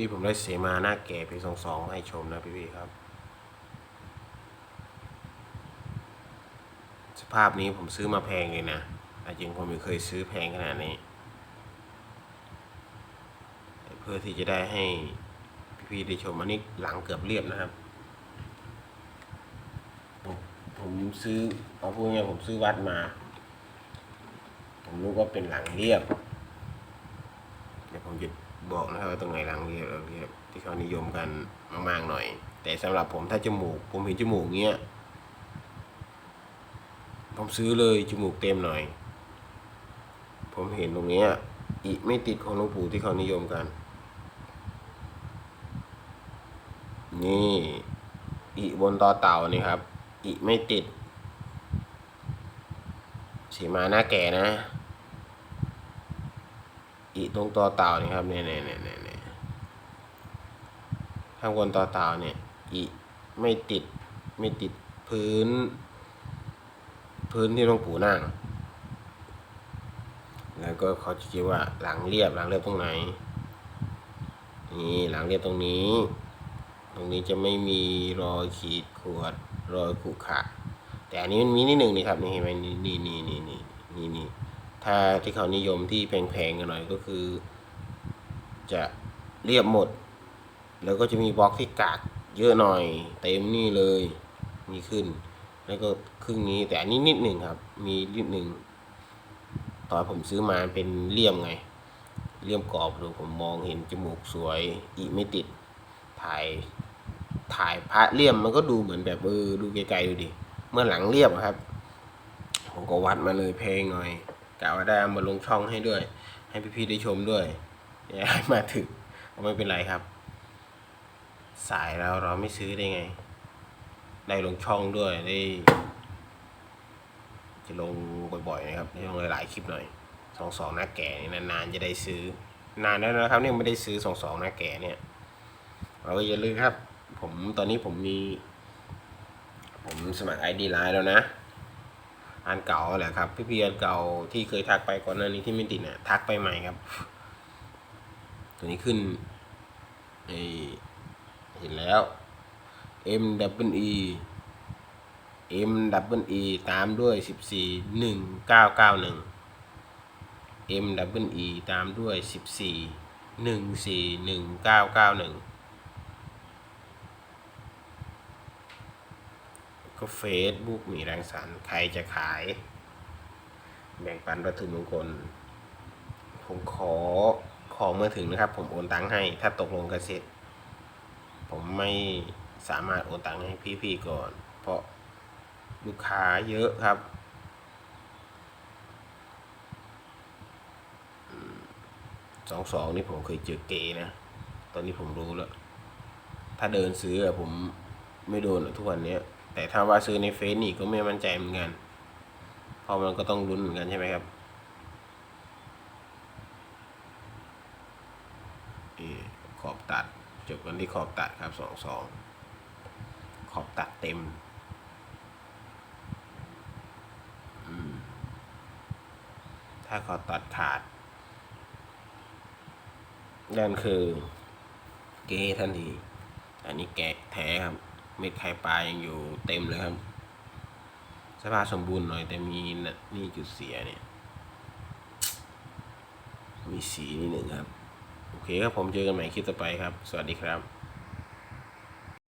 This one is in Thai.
นี่ผมได้เสมาหน้าแก่ปีสองสองให้ชมนะพี่ๆครับ สภาพนี้ผมซื้อมาแพงเลยนะจริงผมไม่เคยซื้อแพงขนาดนี้ เพื่อที่จะได้ให้พี่ๆได้ชมอันนี้หลังเกือบเรียบนะครับ ผมผมซื้อเอาพูดง่ายๆผมซื้อวัดมา ผมรู้ว่าเป็นหลังเรียบ เดี๋ยวผมจะ บอกนะครับว่าตรงไหนหลังเรียบหลังเรียบที่เขานิยมกันมากๆหน่อย แต่สำหรับผมถ้าจมูก ผมเห็นจมูกเงี้ยผมซื้อเลยจมูกเต็มหน่อย ผมเห็นตรงเนี้ยอีไม่ติดของหลวงปู่ที่เขานิยมกัน นี่อีบนต่อเต่านี่ครับอีไม่ติดสีมาหน้าแก่นะ อีตรงต่อเต่านี่ครับเนี่ยเนี่ยเนี่ยเนี่ยข้างบนต่อเต่าเนี่ยอีไม่ติดไม่ติดพื้น พื้นที่หลวงปู่นั่ง แล้วก็เขาจะคิดว่าหลังเรียบหลังเรียบตรงไหนนี่หลังเรียบตรงนี้ ตรงนี้จะไม่มีรอยขีดขวนรอยขรุขระแต่อันนี้มันมีนิดหนึ่งนี่ครับนี่เห็นไหมนี่นี่นี่นี่นี่นี่ ถ้าที่เขานิยมที่แพงๆกันหน่อยก็คือ จะเรียบหมด แล้วก็จะมีบล็อกที่กากเยอะหน่อย เต็มนี่เลยนี่ขึ้น แล้วก็ครึ่งนี้แต่อันนี้นิดหนึ่งครับ มีนิดหนึ่งตอนผมซื้อมาเป็นเลี่ยมไง เลี่ยมกรอบดูผมมองเห็นจมูกสวยอีไม่ติดถ่ายถ่ายพระเลี่ยมมันก็ดูเหมือนแบบเออดูไกลๆดูดิเมื่อหลังเรียบครับ ผมก็วัดมาเลยเพลงหน่อย กะว่าได้เอามาลงช่องให้ด้วย ให้พี่ๆได้ชมด้วยอย่าให้มาถึกก็ไม่เป็นไรครับ สายเราเราไม่ซื้อได้ไง ได้ลงช่องด้วยได้ จะลงบ่อยๆนะครับได้ลงหลายๆคลิปหน่อยสองสองหน้าแก่นี่นานๆจะได้ซื้อ นานแล้วนะครับเนี่ยไม่ได้ซื้อสองสองหน้าแก่เนี่ยเราก็อย่าลืมครับ ผมตอนนี้ผมมี ผมสมัคร ID ไลน์แล้วนะ อันเก่าแหละครับ พี่ๆอันเก่าที่เคยทักไปก่อนหน้านี้ที่ไม่ติดเนี่ยทักไปใหม่ครับ ตัวนี้ขึ้นไอเห็นแล้ว M W E M W E ตามด้วย 14 1991 M W E ตามด้วย 14 14 1991 ก็เฟซบุ๊กมีแรงสรรใครจะขาย แบ่งปันวัตถุมงคล ผมขอของเมื่อถึงนะครับ ผมโอนตังค์ให้ ถ้าตกลงกันเสร็จ ผมไม่สามารถโอนตังค์ให้พี่ๆก่อน เพราะลูกค้าเยอะครับสองสองนี่ผมเคยเจอเกนะ ตอนนี้ผมรู้แล้ว ถ้าเดินซื้อผมไม่โดนทุกวันนี้ แต่ถ้าว่าซื้อในเฟซนี่ก็ไม่มั่นใจเหมือนกันเพราะมันก็ต้องลุ้นเหมือนกันใช่ไหมครับขอบตัดจบกันที่ขอบตัดครับสองสองขอบตัดเต็มอืมถ้าขอบตัดขาดนั่นคือเกทันที อันนี้แกะแท้ครับ เม็ดไข่ปลายังอยู่เต็มเลยครับ สภาพสมบูรณ์หน่อยแต่มีนะนี่จุดเสียเนี่ย มีสีนิดหนึ่งครับ โอเคครับผมเจอกันใหม่คลิปต่อไปครับ สวัสดีครับ